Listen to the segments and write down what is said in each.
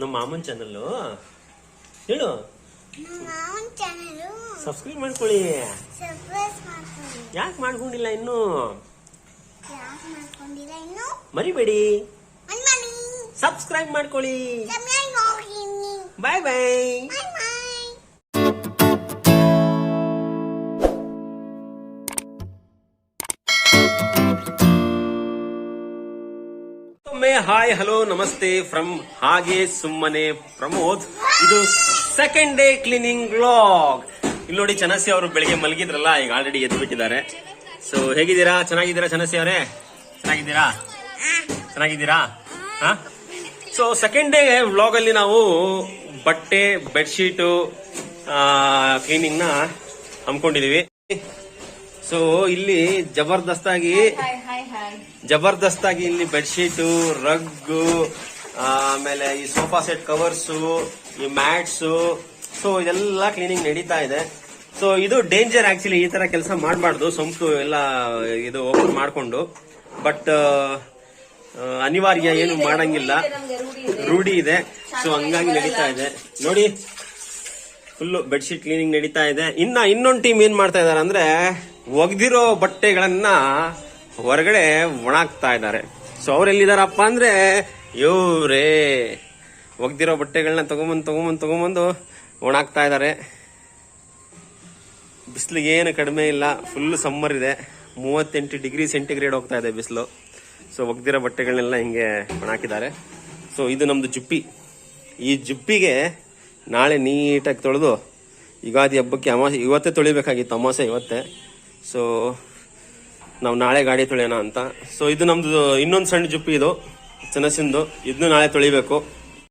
ನಮ್ಮ ಮಾಮನ್ ಚಾನಲ್ ಹೇಳು. ಸಬ್ಸ್ಕ್ರೈಬ್ ಮಾಡ್ಕೊಳ್ಳಿ. ಯಾಕೆ ಮಾಡ್ಕೊಂಡಿಲ್ಲ ಇನ್ನು? ಮರಿಬೇಡಿ. ಸಬ್ಸ್ಕ್ರೈಬ್ ಮಾಡ್ಕೊಳ್ಳಿ. Bye bye bye hi, hello, ನಮಸ್ತೆ ಫ್ರಮ್ ಹಾಗೆ ಸುಮ್ಮನೆ ಪ್ರಮೋದ್. ಇದು ಸೆಕೆಂಡ್ ಡೇ ಕ್ಲೀನಿಂಗ್ ಬ್ಲಾಗ್ ಇಲ್ಲಿ ನೋಡಿ ಚನಸಿ ಅವರು ಬೆಳಿಗ್ಗೆ ಮಲಗಿದ್ರಲ್ಲ, ಈಗ ಆಲ್ರೆಡಿ ಎದ್ದು ಬಿಟ್ಟಿದ್ದಾರೆ ಸೊ ಹೇಗಿದ್ದೀರಾ? ಚೆನ್ನಾಗಿದ್ದೀರಾ ಚನಸಿ ಅವರೇ? ಚೆನ್ನಾಗಿದ್ದೀರಾ? ಚೆನ್ನಾಗಿದ್ದೀರಾ? ಸೊ ಸೆಕೆಂಡ್ ಡೇ ವ್ಲಾಗ್ ಅಲ್ಲಿ ನಾವು ಬಟ್ಟೆ ಬೆಡ್ಶೀಟು ಕ್ಲೀನಿಂಗ್ನ ಹಮ್ಮಿಕೊಂಡಿದೀವಿ ಸೊ ಇಲ್ಲಿ ಜಬರ್ದಸ್ತಾಗಿ ಜಬರ್ದಸ್ತಾಗಿ ಇಲ್ಲಿ ಬೆಡ್ಶೀಟು, ರಗ್ಗು ಆಮೇಲೆ ಈ ಸೋಫಾ ಸೆಟ್ ಕವರ್ಸು, ಈ ಮ್ಯಾಟ್ಸು, ಸೊ ಇದೆಲ್ಲ ಕ್ಲೀನಿಂಗ್ ನಡೀತಾ ಇದೆ. ಸೊ ಇದು ಡೇಂಜರ್ ಆಕ್ಚುಲಿ ಈ ತರ ಕೆಲಸ ಮಾಡಬಾರ್ದು ಸೊಂಪು ಎಲ್ಲ ಇದು ಓಪನ್ ಮಾಡಿಕೊಂಡು. ಬಟ್ ಅನಿವಾರ್ಯ ಏನು ಮಾಡಂಗಿಲ್ಲ. ರೂಢಿ ಇದೆ. ಸೊ ಹಂಗಾಗಿ ನಡೀತಾ ಇದೆ. ನೋಡಿ, ಫುಲ್ಲು ಬೆಡ್ಶೀಟ್ ಕ್ಲೀನಿಂಗ್ ನಡೀತಾ ಇದೆ. ಇನ್ನ ಇನ್ನೊಂದು ಟೀಮ್ ಏನ್ ಮಾಡ್ತಾ ಇದಾರೆ ಅಂದ್ರೆ, ಒಗ್ದಿರೋ ಬಟ್ಟೆಗಳನ್ನ ಹೊರಗಡೆ ಒಣಾಗ್ತಾ ಇದ್ದಾರೆ. ಸೊ ಅವ್ರು ಎಲ್ಲಿದಾರಪ್ಪ ಅಂದ್ರೆ, ಇವ್ರೇ. ಒಗ್ದಿರೋ ಬಟ್ಟೆಗಳನ್ನ ತಗೊಂಬಂದು ತಗೊಂಬಂದು ತಗೊಂಬಂದು ಒಣಾಗ್ತಾ ಇದ್ದಾರೆ. ಬಿಸಿಲು ಏನು ಕಡಿಮೆ ಇಲ್ಲ ಫುಲ್ ಸಮ್ಮರ್ ಇದೆ. ಮೂವತ್ತೆಂಟು ಡಿಗ್ರಿ ಸೆಂಟಿಗ್ರೇಡ್ ಹೋಗ್ತಾ ಇದೆ ಬಿಸಿಲು. ಸೊ ಒಗ್ದಿರೋ ಬಟ್ಟೆಗಳನ್ನೆಲ್ಲ ಹಿಂಗೆ ಒಣಾಕಿದ್ದಾರೆ ಸೊ ಇದು ನಮ್ದು ಜುಪ್ಪಿ. ಈ ಜುಪ್ಪಿಗೆ ನಾಳೆ ನೀಟಾಗಿ ತೊಳೆದು, ಯುಗಾದಿ ಹಬ್ಬಕ್ಕೆ ಅಮಾಸೆ, ಇವತ್ತೇ ತೊಳಿಬೇಕಾಗಿತ್ತು ಅಮಾಸೆ ಇವತ್ತೇ. ಸೊ ನಾವು ನಾಳೆ ಗಾಡಿ ತೊಳೆಯೋಣ ಅಂತ. ಸೊ ಇದು ನಮ್ದು ಇನ್ನೊಂದು ಸಣ್ಣ ಜುಪ್ಪಿ ಇದು ಚನಸಿಂದು ಇದನ್ನು ನಾಳೆ ತೊಳಿಬೇಕು.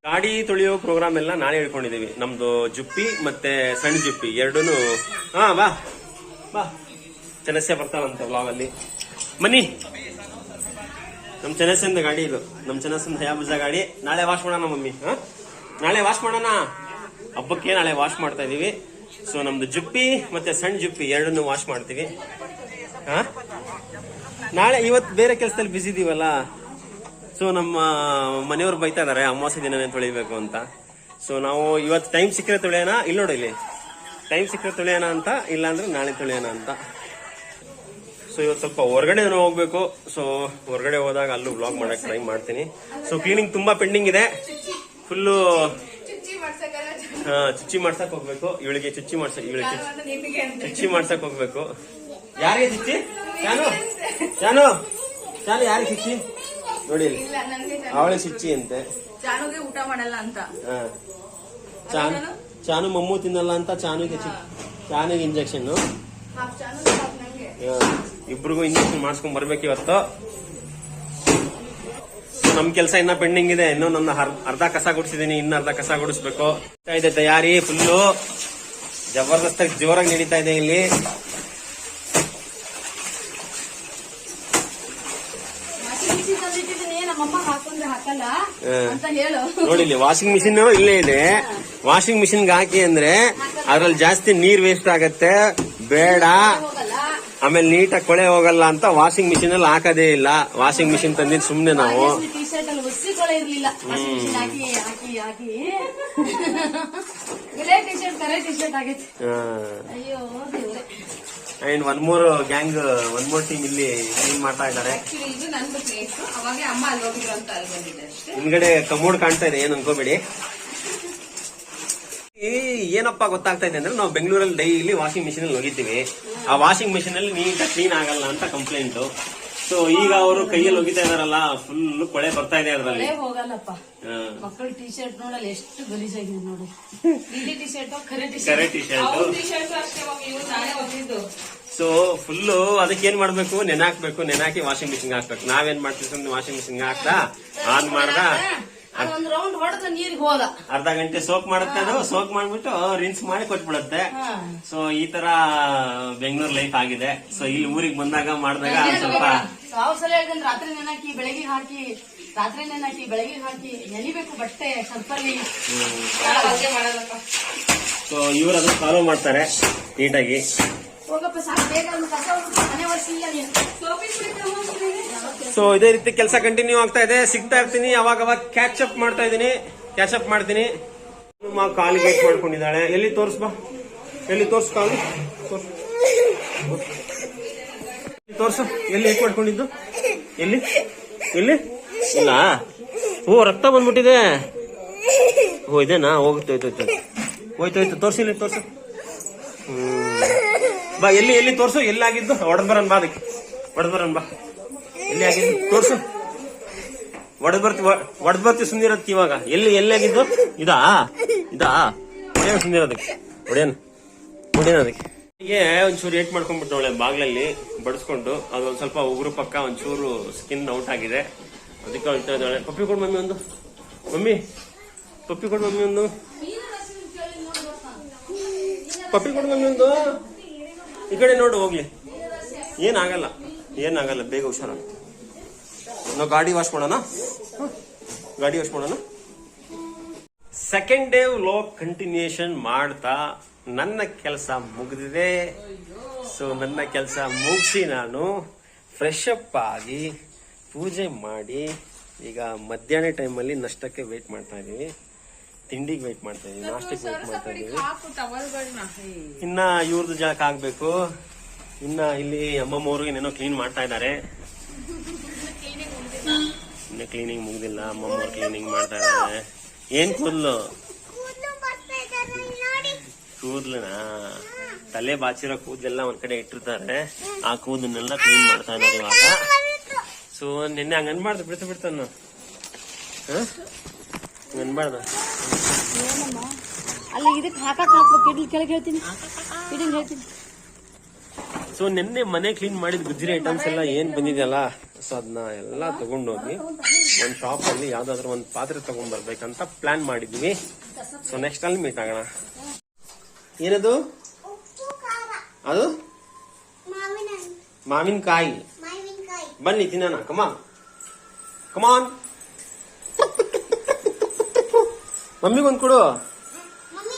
ಗಾಡಿ ತೊಳೆಯೋ ಪ್ರೋಗ್ರಾಮ್ ಎಲ್ಲ ನಾಳೆ ಹೇಳ್ಕೊಂಡಿದೀವಿ. ನಮ್ದು ಜುಪ್ಪಿ ಮತ್ತೆ ಸಣ್ಣ ಜುಪ್ಪಿ ಎರಡೂ ಹಾ, ಬಾ. ಬಾ. ಚನಸ್ಯ ಬರ್ತಾವಂತ ವ್ಲಾಗ್ ಅಲ್ಲಿ. ಬನ್ನಿ ನಮ್ ಚನಸಿಂದ ಗಾಡಿ ಇದು. ನಮ್ ಚನಸಿಂದ ಹಯಾಬುಜ ಗಾಡಿ. ನಾಳೆ ವಾಶ್ ಮಾಡೋಣ ಮಮ್ಮಿ. ನಾಳೆ ವಾಶ್ ಮಾಡೋಣ. ಹಬ್ಬಕ್ಕೆ ನಾಳೆ ವಾಶ್ ಮಾಡ್ತಾ ಇದೀವಿ. ಸೊ ನಮ್ದು ಜುಪ್ಪಿ ಮತ್ತೆ ಸಣ್ಣ ಜುಪ್ಪಿ ಎರಡನ್ನು ವಾಶ್ ಮಾಡ್ತೀವಿ. ಹಾ? ನಾಳೆ ಇವತ್ತು ಬೇರೆ ಕೆಲಸದಲ್ಲಿ ಬಿಸಿ ಇದೀವಲ್ಲ? ಸೊ ನಮ್ಮ ಮನೆಯವ್ರು ಬೈತಾ ಇದಾರೆ, ಅಮಾವಾಸ್ಯ ದಿನನೇ ತೊಳಿಬೇಕು ಅಂತ. ಸೊ ನಾವು ಇವತ್ತು ಟೈಮ್ ಸಿಕ್ಕರೆ ತೊಳೆಯೋಣ ಇಲ್ಲಿ ನೋಡಿ ಇಲ್ಲಿ. ಟೈಮ್ ಸಿಕ್ಕರೆ ತೊಳೆಯೋಣ ಅಂತ, ಇಲ್ಲಾಂದ್ರೆ ನಾಳೆ ತೊಳೆಯೋಣ ಅಂತ. ಸೊ ಇವತ್ತು ಸ್ವಲ್ಪ ಹೊರಗಡೆ ಹೋಗ್ಬೇಕು. ಸೊ ಹೊರಗಡೆ ಹೋದಾಗ ಅಲ್ಲೂ ಬ್ಲಾಗ್ ಮಾಡಕ್ ಟ್ರೈ ಮಾಡ್ತೀನಿ. ಸೊ ಕ್ಲೀನಿಂಗ್ ತುಂಬಾ ಪೆಂಡಿಂಗ್ ಇದೆ. ಫುಲ್ಲು ಚುಚ್ಚಿ ಮಾಡ್ಸಕ್ ಹೋಗ್ಬೇಕು. ಇವಳಿಗೆ ಚುಚ್ಚಿ ಮಾಡ್ಸಕ್ ಇವಳಿಗೆ ಚುಚ್ಚಿ ಮಾಡ್ಸಕ್ ಹೋಗ್ಬೇಕು. ಯಾರಿಗೆ ಸಿಕ್ಕಿ ಚಾನು ಚಾನು ಚಾನು ಯಾರಿಗೆ ಸಿಕ್ಕಿ ನೋಡಿ. ಅವಳೆ ಸಿಕ್ಕಿ ಅಂತೆ. ಚಾನುಗೆ ಊಟ ಮಾಡಲ್ಲ ಅಂತ. ಹಾ. ಚಾನು ಚಾನು ಮಮ್ಮು ತಿನ್ನಲ್ಲ ಅಂತ ಚಾನುಗೆ ಕೆಚ್ಚಿ ಚಾನುಗೆ ಇಂಜೆಕ್ಷನ್ ಇಬ್ರಿಗೂ ಇಂಜೆಕ್ಷನ್ ಮಾಡಿಸ್ಕೊಂಡ್ ಬರ್ಬೇಕು ಇವತ್ತು. ನಮ್ ಕೆಲಸ ಇನ್ನ ಪೆಂಡಿಂಗ್ ಇದೆ. ಇನ್ನು ನನ್ನ ಅರ್ಧ ಕಸ ಗುಡಿಸಿದೀನಿ ಇನ್ನ ಅರ್ಧ ಕಸ ಗುಡಿಸ್ಬೇಕು. ಇದೆ ತಯಾರಿ ಫುಲ್ಲು ಜಬರ್ದಸ್ತಾಗಿ ಜೋರಾಗಿ ನಡೀತಾ ಇದೆ ಇಲ್ಲಿ. ವಾಷಿಂಗ್ ಮಿಷಿನ್ ನಮ್ಮಮ್ಮ ಹಾಕೊಂಡ್ರೆ ಹಾಕಲ್ಲ ಅಂತ ಹೇಳು. ನೋಡಿ ಇಲ್ಲಿ ವಾಷಿಂಗ್ ಮಿಷಿನ್ ಇಲ್ಲೇ ಇದೆ. ವಾಷಿಂಗ್ ಮಿಷಿನ್ ಹಾಕಿ ಅಂದ್ರೆ ಅದ್ರಲ್ಲಿ ಜಾಸ್ತಿ ನೀರ್ ವೇಸ್ಟ್ ಆಗತ್ತೆ. ಬೇಡ. ಆಮೇಲೆ ನೀಟಾಗಿ ಕೊಳೆ ಹೋಗಲ್ಲ ಅಂತ ವಾಷಿಂಗ್ ಮಿಷಿನ್ ಅಲ್ಲಿ ಹಾಕೋದೇ ಇಲ್ಲ. ವಾಷಿಂಗ್ ಮಿಷಿನ್ ತಂದಿದ್ ಸುಮ್ನೆ ನಾವು. ಟಿ ಶರ್ಟ್ ಅಲ್ಲಿ ಒಸಿ ಕೊಳೆ ಇರ್ಲಿಲ್ಲ. ವಾಷಿಂಗ್ ಮಿಷಿನ್ ಹಾಕಿ ಹಾಕಿ ಹಾಕಿ. ಇಲ್ಲೇ ಟಿ ಶರ್ಟ್ ಕರೆ ಟಿ ಶರ್ಟ್ ಆಗೈತೆ ಅಯ್ಯೋ ದೇವ್ರೆ. And one more gang one more team ಇಲ್ಲಿ ಕ್ಲೀನ್ ಮಾಡ್ತಾ ಇದ್ದಾರೆ. ಆಕ್ಚುಲಿ ಇದು ನಂದು ಪ್ಲೇಸ್ ಅವಾಗ ಅಮ್ಮ ಅಲ್ಲಿ ಹೋಗಿದ್ರು ಅಂತ ಅಲ್ಲಿ ಬಂದಿದೆ ಅಷ್ಟೇ. ಹಿಂದ್ಗಡೆ ಕಮೋಡ್ ಕಾಣ್ತಾ ಇದೆ ಏನ್ ಅನ್ಕೋಬೇಡಿ. ಈ ಏನಪ್ಪಾ ಗೊತ್ತಾಗ್ತಾ ಇದೆ ಅಂದ್ರೆ ನಾವು ಬೆಂಗಳೂರಲ್ಲಿ ಡೈಲಿ ವಾಷಿಂಗ್ ಮಿಷಿನ್ ಅಲ್ಲಿ ಹೋಗಿದ್ದೀವಿ. ಆ ವಾಷಿಂಗ್ ಮಿಷಿನ್ ಅಲ್ಲಿ ನೀಟಾಗಿ ಕ್ಲೀನ್ ಆಗಲ್ಲ ಅಂತ ಕಂಪ್ಲೇಂಟ್ ಸೊ ಈಗ ಅವರು ಕೈಯಲ್ಲಿ ಹೋಗಿತಾ ಇದಾರಲ್ಲ ಫುಲ್ ಕೊಳೆ ಬರ್ತಾ ಇದೆ ಅದರಲ್ಲಿ. ಕೊಳೆ ಹೋಗಲ್ಲಪ್ಪ. ಮಕ್ಕಳ ಟಿ ಶರ್ಟ್ ನೋಡಲ್ಲ ಎಷ್ಟು ಗಲೀಜಾಗಿದೆ ನೋಡಿ. ನೀಲಿ ಟಿ ಶರ್ಟ್ ಟಿ ಕರೆ shirt T shirt T shirt ಅಷ್ಟೇ ಇವ್ರು ನಾನೇ ಸೊ ಫುಲ್ಲು ಅದಕ್ಕೆ ಏನ್ ಮಾಡ್ಬೇಕು? ನೆನಾಕ್ಬೇಕು ನೆನಾಕಿ ವಾಷಿಂಗ್ ಮಿಷಿನ್ ಹಾಕ್ಬೇಕು. ನಾವೇನ್ ಮಾಡ್ತೀವಿ ಸುಮ್ಮನೆ ವಾಷಿಂಗ್ ಮಿಷಿನ್ ಹಾಕ್ತಾ ಆನ್ ಮಾಡ್ದ ಅದೊಂದ್ ರೌಂಡ್ ನೀರಿಗೆ ಹೋದ. ಅರ್ಧ ಗಂಟೆ ಸೋಕ್ ಮಾಡುತ್ತೆ ಅದು. ಸೋಕ್ ಮಾಡ್ಬಿಟ್ಟು ರಿನ್ಸ್ ಮಾಡಿ ಕೊಟ್ಬಿಡುತ್ತೆ. ಸೊ ಈ ತರ ಬೆಂಗಳೂರು ಲೈಫ್ ಆಗಿದೆ. ಸೊ ಇಲ್ಲಿ ಊರಿಗೆ ಬಂದಾಗ ಮಾಡಿದಾಗ ಸ್ವಲ್ಪ ಸಲ ರಾತ್ರಿ ನೆನಕಿ ಬೆಳಗ್ಗೆ ಹಾಕಿ ರಾತ್ರಿ ನೆನಕಿ ಬೆಳಗ್ಗೆ ಹಾಕಿ ನೆನಿಬೇಕು ಬಟ್ಟೆ ಸರ್ಪಲ್ಲಿ ಮಾಡಲ್ಲಪ್ಪ? ಸೊ ಇವ್ರು ಅದನ್ನ ಫಾಲೋ ಮಾಡ್ತಾರೆ ನೀಟಾಗಿ ಸೊ ಇದೇ ರೀತಿ ಕೆಲಸ ಕಂಟಿನ್ಯೂ ಆಗ್ತಾ ಇದೆ. ಸಿಗ್ತಾ ಇರ್ತೀನಿ. ಅವಾಗ ಅವಾಗ ಕ್ಯಾಚ್ ಅಪ್ ಮಾಡ್ತಾ ಇದೀನಿ ಕ್ಯಾಚ್ ಅಪ್ ಮಾಡ್ತೀನಿ. ಮಾ ಕಾಲ್ ಏಟ್ ಮಾಡ್ಕೊಂಡಿದ್ದಾಳೆ. ಎಲ್ಲಿ ತೋರಿಸ್ಬಾ ಎಲ್ಲಿ ತೋರ್ಸ್ ಕಾಲು? ತೋರ್ಸ. ಎಲ್ಲಿ ತೋರ್ಸು? ಎಲ್ಲಿ ಮಾಡ್ಕೊಂಡಿದ್ದು? ಎಲ್ಲಿ? ಎಲ್ಲಿ? ಇಲ್ಲ. ಓ, ರಕ್ತ ಬಂದ್ಬಿಟ್ಟಿದೆ. ಓ, ಇದೇನಾ? ಹೋಗುತ್ತೆ, ಹೋಯ್ತು ಹೋಯ್ತು ಹೋಯ್ತು. ಹೋಯ್ತು ತೋರ್ಸಿಲ್ಲ ತೋರ್ಸು. ಹ್ಮ್. ಬಾ, ಎಲ್ಲಿ ಎಲ್ಲಿ ತೋರ್ಸು? ಎಲ್ಲಿ ಆಗಿದ್ದು? ಹೊಡೆದ್ ಬರೋಣ ಬಾ ಅದಕ್ಕೆ. ಹೊಡೆದ್ ಬರೋಣ ಬಾ. ಎಲ್ಲಿ ಆಗಿದ್ದು? ತೋರ್ಸು. ಒಡೆದ್ ಬರ್ತಿ ಒಡೆದ್ ಬರ್ತಿ ಸುಂದಿರತ್ತಿ ಇವಾಗ. ಎಲ್ಲಿ ಎಲ್ಲಿ ಆಗಿದ್ದು? ಇದಾ? ಇದಾ? ಹೊಡೆಯೋಣ ಸುಂದಿರೋದಕ್ಕೆ ಒಡೆಯನ್. ಒಡೆಯನ್ ಅದಕ್ಕೆ. ಹೀಗೆ ಒಂಚೂರು ಏಟ್ ಮಾಡ್ಕೊಂಡ್ಬಿಟ್ಟವಳೆ ಬಾಗ್ಲಲ್ಲಿ, ಬಡಿಸ್ಕೊಂಡು. ಅದೊಂದ್ ಸ್ವಲ್ಪ ಉಗುರು ಪಕ್ಕ, ಒಂಚೂರು ಸ್ಕಿನ್ ಔಟ್ ಆಗಿದೆ. ಅದಕ್ಕೆ ಹೇಳ್ತಾ ಪಪ್ಪಿ ಕೊಡು ಮಮ್ಮಿ ಒಂದು. ಮಮ್ಮಿ, ಪಪ್ಪಿ ಕೊಡು ಮಮ್ಮಿ ಒಂದು. ಪಪ್ಪಿ ಕೊಡು ಮಮ್ಮಿ ಒಂದು. ಈ ಕಡೆ ನೋಡು, ಹೋಗ್ಲಿ. ಏನಾಗಲ್ಲ. ಏನಾಗಲ್ಲ, ಬೇಗ ಹುಷಾರ ನಾವು ಗಾಡಿ ವಾಶ್ ಮಾಡೋಣ? ಗಾಡಿ ವಾಶ್ ಮಾಡೋಣ? ಸೆಕೆಂಡ್ ಡೇ ವ್ಲಾಗ್ ಕಂಟಿನ್ಯೂಷನ್ ಮಾಡ್ತಾ ನನ್ನ ಕೆಲಸ ಮುಗಿದಿದೆ. ಸೊ ನನ್ನ ಕೆಲಸ ಮುಗಿಸಿ ನಾನು ಫ್ರೆಶ್ ಅಪ್ ಆಗಿ ಪೂಜೆ ಮಾಡಿ ಈಗ ಮಧ್ಯಾಹ್ನ ಟೈಮಲ್ಲಿ ನಷ್ಟಕ್ಕೆ ವೇಟ್ ಮಾಡ್ತಾ ಇದೀವಿ ತಿಂಡಿಗೆ ವೇಟ್ ಮಾಡ್ತಾ ಇದೀವಿ ನಾಷ್ಟಕ್ಕೆ ವೇಟ್ ಮಾಡ್ತಾ ಇದೀವಿ. ಇನ್ನ ಇವ್ರದ್ದು ಜಾಗ ಆಗ್ಬೇಕು. ಇನ್ನ ಇಲ್ಲಿ ಅಮ್ಮಮ್ಮವ್ರಿಗೆ ಏನೋ ಕ್ಲೀನ್ ಮಾಡ್ತಾ ಇದ್ದಾರೆ ಇನ್ನ ಕ್ಲೀನಿಂಗ್ ಮುಗ್ದಿಲ್ಲ ಅಮ್ಮಮ್ಮವ್ರು ಕ್ಲೀನಿಂಗ್ ಮಾಡ್ತಾ ಇದ್ದಾರೆ ಏನ್ ಕೂದ್ಲು? ಕೂದ್ಲನ? ತಲೆ ಬಾಚಿರೋ ಕೂದಲೆಲ್ಲ ಒಂದ್ ಕಡೆ ಇಟ್ಟಿರ್ತಾರೆ. ಆ ಕೂದಲನ್ನೆಲ್ಲ ಕ್ಲೀನ್ ಮಾಡ್ತಾ ಇದ್ದಾರೆ ಇವಾಗ. ಸೊ ನಿನ್ನೆ ಹಂಗ ಅನ್ಬಾರ್ದು ಬಿಡ್ತಾನು ಬಿಡ್ತಾನ ಅನ್ಬಾರ್ದು ಅಲ್ಲಿ ಇದಕ್ಕೆ ಹಾಕಕ್ ಹಾಕ್ಬೇಕು. ಇಡ್ಲಿ ಕೆಳಗೆ ಹೇಳ್ತೀನಿ. ಹೇಳ್ತೀನಿ. ಸೊ ನಿನ್ನೆ ಮನೆ ಕ್ಲೀನ್ ಮಾಡಿದ ಗುಜ್ರಿ ಐಟಮ್ಸ್ ಎಲ್ಲ ಏನ್ ಬಂದಿದೆಯಲ್ಲ? ಸೊ ಅದನ್ನ ಎಲ್ಲ ತಗೊಂಡೋಗಿ ಒಂದ್ ಶಾಪ್ ಅಲ್ಲಿ ಯಾವ್ದಾದ್ರು ಒಂದ್ ಪಾತ್ರೆ ತಗೊಂಡ್ ಬರ್ಬೇಕಂತ ಪ್ಲಾನ್ ಮಾಡಿದ್ವಿ. ಸೊ ನೆಕ್ಸ್ಟ್ ಅಲ್ಲಿ ಮೀಟ್ ಆಗೋಣ. ಏನದು? ಅದು? ಮಾವಿನ ಮಾವಿನಕಾಯಿ. ಮಾವಿನಕಾಯಿ. ಬನ್ನಿ ತಿನ್ನೋಣ. ಕಮಾನ್ ಕಮಾನ್ ಮಮ್ಮಿಗೊಂದು ಕೊಡು. ಮಮ್ಮಿ.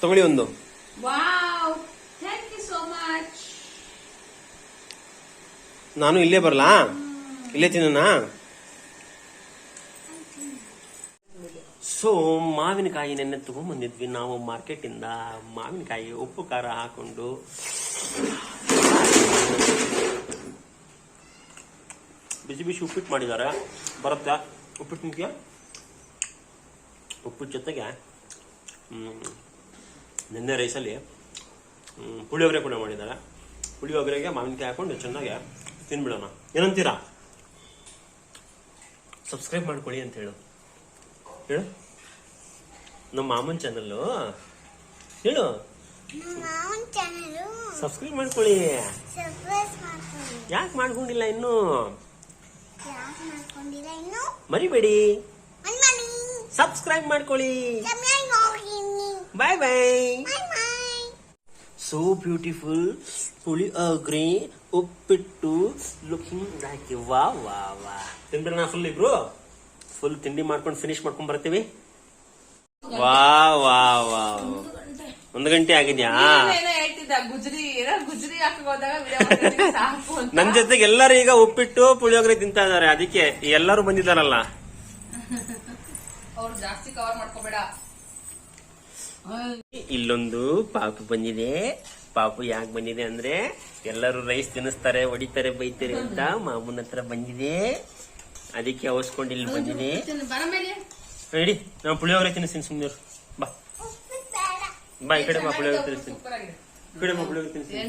ತಗೊಳ್ಳಿ ಒಂದು. ನಾನು ಇಲ್ಲೇ ಬರಲಾ? ಇಲ್ಲೇ ತಿನ್ನ ಸೊ ಮಾವಿನಕಾಯಿ ನೆನ್ನೆ ತಗೊಂಡ್ಬಂದಿದ್ವಿ ನಾವು ಮಾರ್ಕೆಟ್ ಇಂದ ಮಾವಿನಕಾಯಿ ಉಪ್ಪು ಖಾರ ಹಾಕೊಂಡು ಬಿಸಿ ಬಿಸಿ ಉಪ್ಪಿಟ್ಟು ಮಾಡಿದ್ದಾರೆ ಬರುತ್ತಾ? ಉಪ್ಪಿಟ್ಟು ನಿಂತ್ಯಾ ಉಪ್ಪಿಟ್ಟು ಜೊತೆಗೆ ನಿನ್ನೆ ರೈಸಲ್ಲಿ ಪುಳಿಯೋಗರೆ ಕೂಡ ಮಾಡಿದ್ದಾರೆ. ಪುಳಿಯೋಗರೆಗೆ ಮಾವಿನಕಾಯಿ ಹಾಕೊಂಡು ಚೆನ್ನಾಗಿ ತಿನ್ಬಿಡೋಣ. ಏನಂತೀರಾ? ಸಬ್ಸ್ಕ್ರೈಬ್ ಮಾಡ್ಕೊಳ್ಳಿ ಅಂತ ಹೇಳು. ಹೇಳು. ನಮ್ಮ ಮಾಮನ್ ಚಾನಲ್ಲು ಹೇಳು. ಸಬ್ಸ್ಕ್ರೈಬ್ ಮಾಡ್ಕೊಳ್ಳಿ. ಯಾಕೆ ಮಾಡ್ಕೊಂಡಿಲ್ಲ ಇನ್ನು? ಮರಿಬೇಡಿ. ಸಬ್ಸ್ಕ್ರೈಬ್ ಮಾಡ್ಕೊಳ್ಳಿ. Bye bye so beautiful puliyogare uppittu. Looking like ವಾ ವಾ ವಾ. ನಾ ಫುಲ್ ಇಬ್ರು? ಫುಲ್ ತಿಂಡಿ ಮಾಡ್ಕೊಂಡು ಫಿನಿಶ್ ಮಾಡ್ಕೊಂಡ್ ಬರ್ತೀವಿ. ವಾ ವಾ ವಾ. ಒಂದು ಗಂಟೆ ಆಗಿದ್ಯಾ? ನನ್ ಜೊತೆಗೆ ಎಲ್ಲರೂ ಈಗ ಉಪ್ಪಿಟ್ಟು ಪುಳಿಯೋಗರೆ ತಿಂತಾ ಇದಾರೆ ಅದಕ್ಕೆ ಎಲ್ಲರೂ ಬಂದಿದ್ದಾರಲ್ಲ. ಅವ್ರು ಜಾಸ್ತಿ ಕವರ್ ಮಾಡ್ಕೋಬೇಡ. ಇಲ್ಲೊಂದು ಪಾಪು ಬಂದಿದೆ. ಪಾಪು ಯಾಕೆ ಬಂದಿದೆ ಅಂದ್ರೆ ಎಲ್ಲರೂ ರೈಸ್ ತಿನ್ನಿಸ್ತಾರೆ ಹೊಡಿತಾರೆ ಬೈತಾರೆ ಅಂತ ಮಾಮೂನ್ ಹತ್ರ ಬಂದಿದೆ. ಅದಕ್ಕೆ ಅವಸ್ಕೊಂಡು ಇಲ್ಲಿ ಬಂದಿದೆ. ರೆಡಿ ನಾವು ಪುಳಿಯೋಗರೆ ತಿನ್ನಿಸ್ತೀನಿ ಸುಮ್ಮನೆ ಬಾ. ಬಾ ಈ ಕಡೆ ಬಾ ಪುಳಿಯೋಗರೆ ತಿನ್ನಿಸ್ತೀನಿ. ಈ ಕಡೆ ಬಾ ಪುಳಿಯೋಗರೆ ತಿನ್ನಿಸ್ತೀನಿ.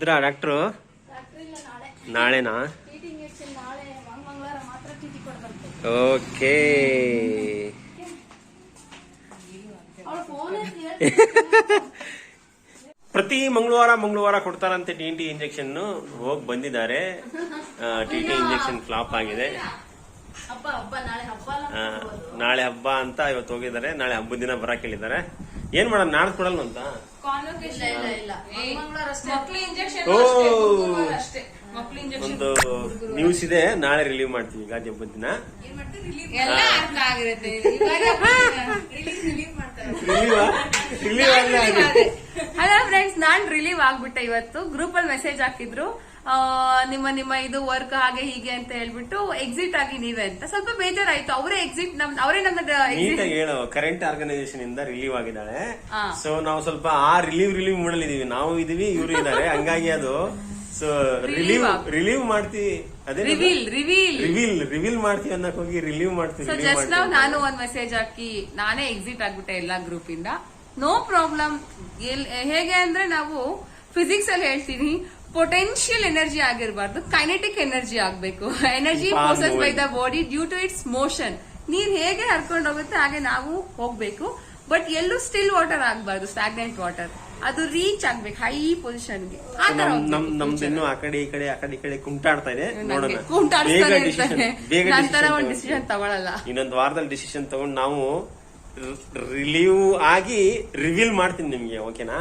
ಇದ್ರ ಡಾಕ್ಟ್ರು? ನಾಳೆನಾ? ಓಕೆ. ಪ್ರತಿ ಮಂಗಳವಾರ ಮಂಗಳವಾರ ಕೊಡ್ತಾರಂತೆ ಟಿ ಟಿ ಇಂಜೆಕ್ಷನ್ ಹೋಗಿ ಬಂದಿದ್ದಾರೆ. ಟಿ ಟಿ ಇಂಜೆಕ್ಷನ್ ಫ್ಲಾಪ್ ಆಗಿದೆ. ನಾಳೆ ಹಬ್ಬ ಅಂತ ಇವತ್ತು ಹೋಗಿದ್ದಾರೆ. ನಾಳೆ ಹಬ್ಬದ ದಿನ ಬರಕ್ ಹೇಳಿದ್ದಾರೆ. ಏನ್ ಮಾಡೋಣ ನಾಳೆ ಕೊಡಲ್ಲ ಒಂದು ನ್ಯೂಸ್ ಇದೆ ನಾಳೆ ರಿಲೀವ್ ಮಾಡ್ತೀವಿ ಗಾದಿ ಹಬ್ಬದ ದಿನ ಎಲ್ಲ ಅರ್ಥ ಆಗಿರುತ್ತೆ. ಇವಾಗ ರಿಲೀಸ್ ರಿಲೀವ್ ಮಾಡ್ತಾರೆ. ರಿಲೀವ್ ರಿಲೀವ್ ಅದೇ. ಹಲೋ ಫ್ರೆಂಡ್ಸ್ ನಾನ್ ರಿಲೀವ್ ಆಗ್ಬಿಟ್ಟೆ ಇವತ್ತು. ಗ್ರೂಪ್ ಅಲ್ಲಿ ಮೆಸೇಜ್ ಹಾಕಿದ್ರು. ನಿಮ್ಮ ನಿಮ್ಮ ಇದು ವರ್ಕ್ ಹಾಗೆ ಹೀಗೆ ಅಂತ ಹೇಳ್ಬಿಟ್ಟು ಎಕ್ಸಿಟ್ ಆಗಿ ನೀವೇ ಅಂತ. ಸ್ವಲ್ಪ ಬೇಜಾರಾಯ್ತು. ಅವರೇ ಎಕ್ಸಿಟ್ ನಮ್ ಅವರೇ ನಮ್ಮ ಎಕ್ಸಿಟ್ ನೀಟಾಗಿ ಹೇಳು. ಕರೆಂಟ್ ಆರ್ಗನೈಸೇಷನ್ ಇಂದ ರಿಲೀವ್ ಆಗಿದ್ದಾಳೆ. ಸೊ ನಾವು ಸ್ವಲ್ಪ ಆ ರಿಲೀವ್ ರಿಲೀವ್ ಮಾಡಲಿದೀವಿ ನಾವು ಇದೀವಿ ಇವರು ಇದ್ದಾರೆ. ಹಂಗಾಗಿ ಅದು. ಸೊ ರಿಲೀವ್ ರಿಲೀವ್ ಮಾಡ್ತೀವಿ ಅದೇ ರಿವೀಲ್ ರಿವೀಲ್ ರಿವೀಲ್ ರಿವೀಲ್ ಮಾಡ್ತೀವಿ ಅನ್ನಕ್ ಹೋಗಿ ರಿಲೀವ್ ಮಾಡ್ತೀವಿ ಸೊ ಜಸ್ಟ್ ನಾವು ನಾನು ಒಂದ್ ಮೆಸೇಜ್ ಹಾಕಿ ನಾನೇ ಎಕ್ಸಿಟ್ ಆಗ್ಬಿಟ್ಟೆ ಎಲ್ಲಾ ಗ್ರೂಪ್ ಇಂದ. ನೋ ಪ್ರಾಬ್ಲಮ್ ಹೇಗೆ ಅಂದ್ರೆ ನಾವು ಫಿಸಿಕ್ಸ್ ಅಲ್ಲಿ ಹೇಳ್ತೀನಿ. ಪೊಟೆನ್ಶಿಯಲ್ ಎನರ್ಜಿ ಆಗಿರಬಾರ್ದು ಕೈನೆಟಿಕ್ ಎನರ್ಜಿ ಆಗಬೇಕು. Energy process by. The body due to its motion ನೀರ್ ಹೇಗೆ ಹರ್ಕೊಂಡು ಹೋಗುತ್ತೆ ಹಾಗೆ ನಾವು ಹೋಗ್ಬೇಕು. ಬಟ್ ಎಲ್ಲೂ ಸ್ಟಿಲ್ ವಾಟರ್ ಆಗಬಾರ್ದು ಸ್ಟಾಗ್ನೆಂಟ್ ವಾಟರ್ ಅದು ರೀಚ್ ಆಗ್ಬೇಕು ಹೈ ಪೊಸಿಷನ್ಗೆ. ನಮ್ದು. ಇನ್ನೂ ಆ ಕಡೆ ಈ ಕಡೆ ಆ ಕಡೆ ಈ ಕಡೆ ಕುಂಟಾಡ್ತಾ ಇದೆ ನಂತರ ಒಂದ್ ಡಿಸಿಷನ್ ತಗೊಳಲ್ಲ. ಇನ್ನೊಂದು ವಾರದಲ್ಲಿ ಡಿಸಿಷನ್ ತಗೊಂಡು ನಾವು ರಿಲೀವ್ ಆಗಿ ರಿವೀಲ್ ಮಾಡ್ತೀನಿ ನಿಮ್ಗೆ ಓಕೆನಾ